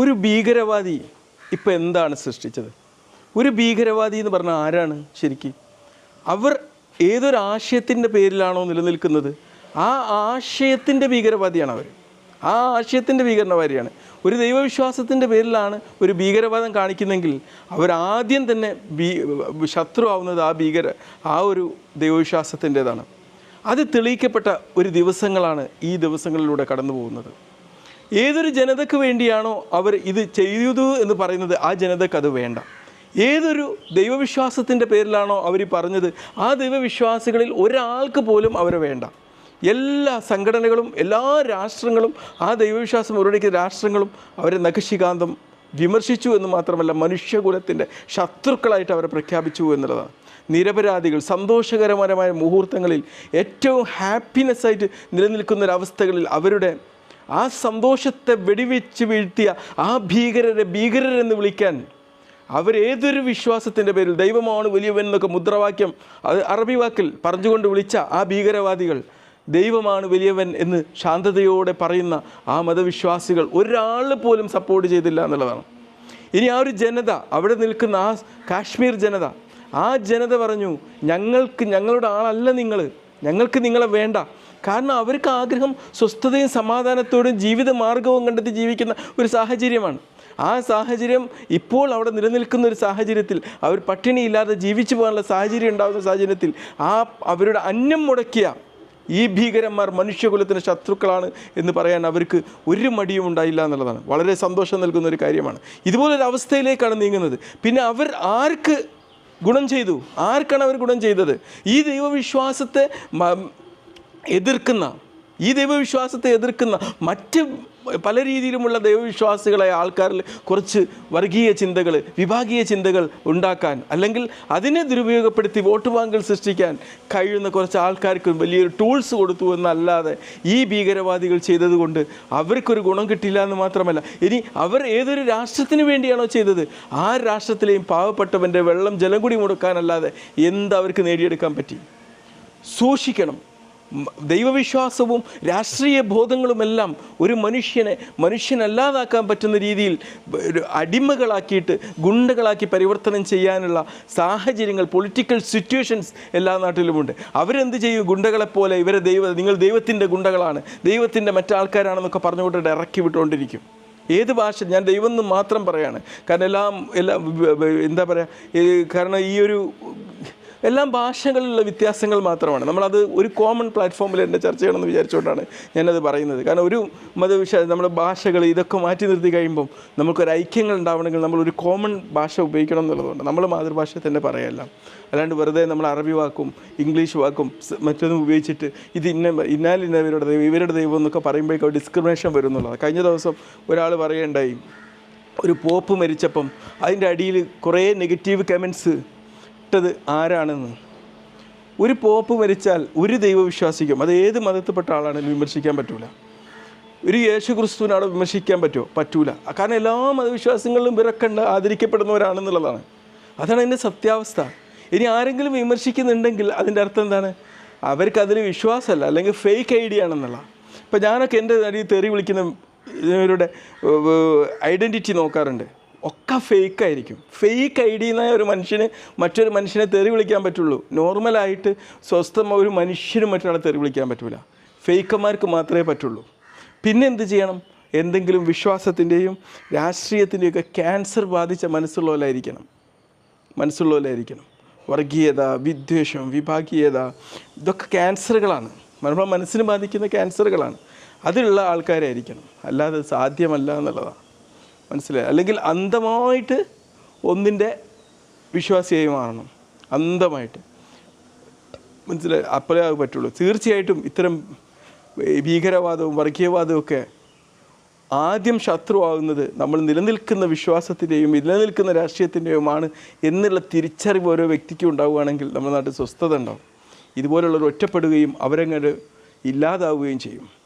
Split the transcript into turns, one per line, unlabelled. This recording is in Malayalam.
ഒരു ഭീകരവാദി ഇപ്പം എന്താണ് സൃഷ്ടിച്ചത്? ഒരു ഭീകരവാദി എന്ന് പറഞ്ഞാൽ ആരാണ് ശരിക്ക്? അവർ ഏതൊരു ആശയത്തിന്റെ പേരിലാണോ നിലനിൽക്കുന്നത്? ആ ആശയത്തിന്റെ ഭീകരവാദിയാണ് അവർ. ആ ആശയത്തിന്റെ ഭീകരവാദിയാണ്. ഒരു ദൈവവിശ്വാസത്തിന്റെ പേരിലാണ് ഒരു ഭീകരവാദം കാണിക്കുന്നെങ്കിൽ അവരാദ്യം തന്നെ ഭീ ശത്രു ആവുന്നത് ആ ഭീകര ആ ഒരു ദൈവവിശ്വാസത്തിന്റേതാണ്. അത് തെളിയിക്കപ്പെട്ട ഒരു ദിവസങ്ങളാണ് ഈ ദിവസങ്ങളിലൂടെ കടന്നു പോകുന്നത് ഏതൊരു ജനതയ്ക്ക് വേണ്ടിയാണോ അവർ ഇത് ചെയ്തു എന്ന് പറയുന്നത് ആ ജനതയ്ക്ക് അത് വേണ്ട. ഏതൊരു ദൈവവിശ്വാസത്തിന്റെ പേരിലാണോ അവർ പറഞ്ഞത് ആ ദൈവവിശ്വാസികളിൽ ഒരാൾക്ക് പോലും അവരെ വേണ്ട. എല്ലാ സംഘടനകളും എല്ലാ രാഷ്ട്രങ്ങളും ആ ദൈവവിശ്വാസം ഉറടിക്കുന്ന രാഷ്ട്രങ്ങളും അവരെ നഖശികാന്തം വിമർശിച്ചു എന്ന് മാത്രമല്ല മനുഷ്യകുലത്തിന്റെ ശത്രുക്കളായിട്ട് അവരെ പ്രഖ്യാപിച്ചു എന്നുള്ളതാണ്. നിരപരാധികൾ സന്തോഷകരമായ മുഹൂർത്തങ്ങളിൽ ഏറ്റവും ഹാപ്പിനെസ്സായിട്ട് നിലനിൽക്കുന്ന ഒരവസ്ഥകളിൽ അവരുടെ ആ സന്തോഷത്തെ വെടിവെച്ച് വീഴ്ത്തിയ ആ ഭീകരരെ ഭീകരരെന്ന് വിളിക്കാൻ അവരേതൊരു വിശ്വാസത്തിന്റെ പേരിൽ ദൈവമാണ് വലിയവൻ എന്നൊക്കെ മുദ്രാവാക്യം അത് അറബി വാക്കിൽ പറഞ്ഞുകൊണ്ട് വിളിച്ച ആ ഭീകരവാദികൾ ദൈവമാണ് വലിയവൻ എന്ന് ശാന്തതയോടെ പറയുന്ന ആ മതവിശ്വാസികൾ ഒരാൾ പോലും സപ്പോർട്ട് ചെയ്തില്ല എന്നുള്ളതാണ്. ഇനി ആ ഒരു ജനത അവിടെ നിൽക്കുന്ന ആ കാശ്മീർ ജനത ആ ജനത പറഞ്ഞു ഞങ്ങൾക്ക് ഞങ്ങളുടെ ആളല്ല നിങ്ങൾ ഞങ്ങൾക്ക് നിങ്ങളെ വേണ്ട കാരണം അവർക്ക് ആഗ്രഹം സ്വസ്ഥതയും സമാധാനത്തോടും ജീവിത മാർഗവും കണ്ടെത്തി ജീവിക്കുന്ന ഒരു സാഹചര്യമാണ്. ആ സാഹചര്യം ഇപ്പോൾ അവിടെ നിലനിൽക്കുന്ന ഒരു സാഹചര്യത്തിൽ അവർ പട്ടിണിയില്ലാതെ ജീവിച്ചു പോകാനുള്ള സാഹചര്യം ഉണ്ടാകുന്ന സാഹചര്യത്തിൽ ആ അവരുടെ അന്നം മുടക്കിയ ഈ ഭീകരന്മാർ മനുഷ്യകുലത്തിന് ശത്രുക്കളാണ് എന്ന് പറയാൻ അവർക്ക് ഒരു മടിയും ഉണ്ടായില്ല എന്നുള്ളതാണ്. വളരെ സന്തോഷം നൽകുന്ന ഒരു കാര്യമാണ്. ഇതുപോലൊരു അവസ്ഥയിലേക്കാണ് നീങ്ങുന്നത്. പിന്നെ അവർ ആർക്ക് ഗുണം ചെയ്തു? ആർക്കാണ് അവർ ഗുണം ചെയ്തത്? ഈ ദൈവവിശ്വാസത്തെ എതിർക്കുന്ന ഈ ദൈവവിശ്വാസത്തെ എതിർക്കുന്ന മറ്റ് പല രീതിയിലുമുള്ള ദൈവവിശ്വാസികളെ ആൾക്കാരിൽ കുറച്ച് വർഗീയ ചിന്തകൾ വിഭാഗീയ ചിന്തകൾ ഉണ്ടാക്കാൻ അല്ലെങ്കിൽ അതിനെ ദുരുപയോഗപ്പെടുത്തി വോട്ട് ബാങ്കുകൾ സൃഷ്ടിക്കാൻ കഴിയുന്ന കുറച്ച് ആൾക്കാർക്ക് വലിയൊരു ടൂൾസ് കൊടുത്തു എന്നല്ലാതെ ഈ ഭീകരവാദികൾ ചെയ്തതുകൊണ്ട് അവർക്കൊരു ഗുണം കിട്ടില്ല എന്ന് മാത്രമല്ല. ഇനി അവർ ഏതൊരു രാഷ്ട്രത്തിന് വേണ്ടിയാണോ ചെയ്തത്? ആ രാഷ്ട്രത്തിലെയും പാവപ്പെട്ടവന്റെ വെള്ളം ജലം കൂടി മുടക്കാനല്ലാതെ എന്ത് അവർക്ക് നേടിയെടുക്കാൻ പറ്റി? സൂക്ഷിക്കണം. ദൈവവിശ്വാസവും രാഷ്ട്രീയ ബോധങ്ങളുമെല്ലാം ഒരു മനുഷ്യനെ മനുഷ്യനല്ലാതാക്കാൻ പറ്റുന്ന രീതിയിൽ അടിമകളാക്കിയിട്ട് ഗുണ്ടകളാക്കി പരിവർത്തനം ചെയ്യാനുള്ള സാഹചര്യങ്ങൾ പൊളിറ്റിക്കൽ സിറ്റുവേഷൻസ് എല്ലാ നാട്ടിലുമുണ്ട്. അവരെന്ത് ചെയ്യും? ഗുണ്ടകളെപ്പോലെ ഇവരെ ദൈവ നിങ്ങൾ ദൈവത്തിന്റെ ഗുണ്ടകളാണ്. ദൈവത്തിന്റെ മറ്റാൾക്കാരാണെന്നൊക്കെ പറഞ്ഞുകൊണ്ട് ഇറക്കി വിട്ടുകൊണ്ടിരിക്കും. ഏത് ഭാഷ? ഞാൻ ദൈവം എന്ന് മാത്രം പറയാണ്. കാരണം എല്ലാം എല്ലാം എന്താ പറയുക കാരണം ഈ ഒരു എല്ലാം ഭാഷകളിലുള്ള വ്യത്യാസങ്ങൾ മാത്രമാണ്. നമ്മളത് ഒരു കോമൺ പ്ലാറ്റ്ഫോമിൽ എന്നെ ചർച്ച ചെയ്യണമെന്ന് വിചാരിച്ചുകൊണ്ടാണ് ഞാനത് പറയുന്നത്. കാരണം ഒരു മതവിഷ നമ്മുടെ ഭാഷകൾ ഇതൊക്കെ മാറ്റി നിർത്തി കഴിയുമ്പം നമുക്കൊരു ഐക്യങ്ങൾ ഉണ്ടാവണമെങ്കിൽ നമ്മൾ ഒരു കോമൺ ഭാഷ ഉപയോഗിക്കണം എന്നുള്ളതുകൊണ്ട് നമ്മൾ മാതൃഭാഷ തന്നെ പറയല്ല. അല്ലാണ്ട് വെറുതെ നമ്മൾ അറബി വാക്കും ഇംഗ്ലീഷ് വാക്കും മറ്റൊന്നും ഉപയോഗിച്ചിട്ട് ഇത് ഇന്ന ഇന്നാൽ ഇന്നവരുടെ ദൈവം ഇവരുടെ ദൈവം എന്നൊക്കെ പറയുമ്പോഴേക്കും ഡിസ്ക്രിമിനേഷൻ വരും എന്നുള്ളത് കഴിഞ്ഞ ദിവസം ഒരാൾ പറയേണ്ടായി ഒരു പോപ്പ് മരിച്ചപ്പം അതിന്റെ അടിയിൽ കുറേ നെഗറ്റീവ് കമൻസ് ഇട്ടത് ആരാണെന്ന്? ഒരു പോപ്പ് മരിച്ചാൽ ഒരു ദൈവവിശ്വാസിക്കും അത് ഏത് മതത്തിൽപ്പെട്ട ആളാണെങ്കിലും വിമർശിക്കാൻ പറ്റൂല. ഒരു യേശു ക്രിസ്തുവിനെ വിമർശിക്കാൻ പറ്റുമോ പറ്റൂല. കാരണം എല്ലാ മതവിശ്വാസങ്ങളിലും വിറക്കണ്ട് ആദരിക്കപ്പെടുന്നവരാണെന്നുള്ളതാണ്. അതാണ് എന്റെ സത്യാവസ്ഥ. ഇനി ആരെങ്കിലും വിമർശിക്കുന്നുണ്ടെങ്കിൽ അതിന്റെ അർത്ഥം എന്താണ്? അവർക്ക് അതിൽ വിശ്വാസമല്ല അല്ലെങ്കിൽ ഫേക്ക് ഐഡിയ ആണെന്നുള്ള. ഇപ്പം ഞാനൊക്കെ എന്റെ അടിയിൽ തെറി വിളിക്കുന്ന ഇവരുടെ ഐഡന്റിറ്റി നോക്കാറുണ്ട്. ഒക്കെ ഫേക്ക് ആയിരിക്കും. ഫേക്ക് ഐ ഡി എന്നായ ഒരു മനുഷ്യന് മറ്റൊരു മനുഷ്യനെ തെറി വിളിക്കാൻ പറ്റുള്ളൂ. നോർമലായിട്ട് സ്വസ്ഥം ഒരു മനുഷ്യനും മറ്റൊരാളെ തെറി വിളിക്കാൻ പറ്റില്ല ഫേക്കന്മാർക്ക് മാത്രമേ പറ്റുള്ളൂ. പിന്നെ എന്ത് ചെയ്യണം? എന്തെങ്കിലും വിശ്വാസത്തിന്റെയും രാഷ്ട്രീയത്തിന്റെയൊക്കെ ക്യാൻസർ ബാധിച്ച മനസ്സുള്ളവരായിരിക്കണം. മനസ്സുള്ളവരായിരിക്കണം. വർഗീയത വിദ്വേഷം വിഭാഗീയത ഇതൊക്കെ ക്യാൻസറുകളാണ് നമ്മുടെ മനസ്സിന് ബാധിക്കുന്ന ക്യാൻസറുകളാണ് അതിലുള്ള ആൾക്കാരായിരിക്കണം. അല്ലാതെ സാധ്യമല്ല എന്നുള്ളതാണ്. മനസ്സിലായി? അല്ലെങ്കിൽ അന്ധമായിട്ട് ഒന്നിന്റെ വിശ്വാസിയായി മാറണം. അന്ധമായിട്ട്. മനസ്സിലായി? അപ്പോഴേ അത് പറ്റുള്ളൂ. തീർച്ചയായിട്ടും ഇത്തരം ഭീകരവാദവും വർഗീയവാദവും ഒക്കെ ആദ്യം ശത്രുവാകുന്നത് നമ്മൾ നിലനിൽക്കുന്ന വിശ്വാസത്തിന്റെയും നിലനിൽക്കുന്ന രാഷ്ട്രീയത്തിന്റെയുമാണ് എന്നുള്ള തിരിച്ചറിവ് ഓരോ വ്യക്തിക്കും ഉണ്ടാവുകയാണെങ്കിൽ നമ്മുടെ നാട്ടിൽ സ്വസ്ഥത ഉണ്ടാവും. ഇതുപോലുള്ളവർ ഒറ്റപ്പെടുകയും അവരങ്ങനെ ഇല്ലാതാവുകയും ചെയ്യും.